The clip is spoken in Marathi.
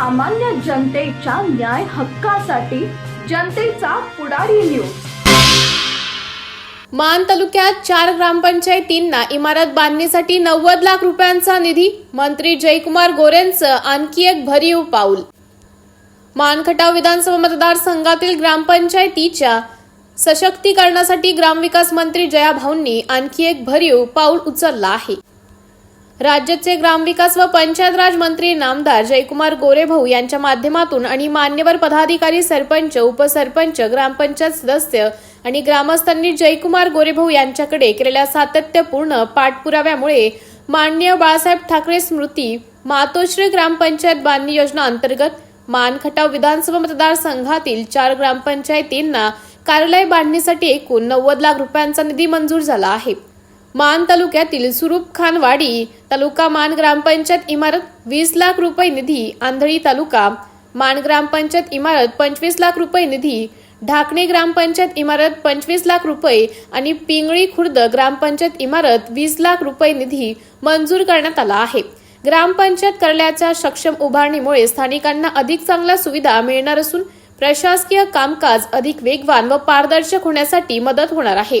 सामान्य जनतेच्या न्याय हक्कासाठी जनतेचा पुढारी न्यूज मान तालुक्यात चार ग्रामपंचायतींना इमारत बांधणीसाठी नव्वद लाख रुपयांचा निधी मंत्री जयकुमार गोरेंचं आणखी एक भरीव पाऊल. मानखटाव विधानसभा मतदारसंघातील ग्रामपंचायतीच्या सशक्तीकरणासाठी ग्रामविकास मंत्री जया भाऊंनी आणखी एक भरीव पाऊल उचललं आहे. राज्याचे ग्रामविकास व पंचायत राज मंत्री नामदार जयकुमार गोरेभाऊ यांच्या माध्यमातून आणि मान्यवर पदाधिकारी सरपंच उपसरपंच ग्रामपंचायत सदस्य आणि ग्रामस्थांनी जयकुमार गोरेभाऊ यांच्याकडे केलेल्या सातत्यपूर्ण पाठपुराव्यामुळे माननीय बाळासाहेब ठाकरे स्मृती मातोश्री ग्रामपंचायत बांधणी योजना अंतर्गत मानखटाव विधानसभा मतदारसंघातील चार ग्रामपंचायतींना कार्यालय बांधणीसाठी एकूण नव्वद लाख रुपयांचा निधी मंजूर झाला आहे. मान तालुक्यातील सुरूप खानवाडी तालुका मान ग्रामपंचायत इमारत वीस लाख रुपये निधी आंधळी तालुका मान ग्रामपंचायत इमारत पंचवीस लाख रुपये निधी ढाकणे ग्रामपंचायत इमारत पंचवीस लाख रुपये आणि पिंगळी खुर्द ग्रामपंचायत इमारत वीस लाख रुपये निधी मंजूर करण्यात आला आहे. ग्रामपंचायत कार्यालयाच्या सक्षम उभारणीमुळे स्थानिकांना अधिक चांगल्या सुविधा मिळणार असून प्रशासकीय कामकाज अधिक वेगवान व पारदर्शक होण्यासाठी मदत होणार आहे.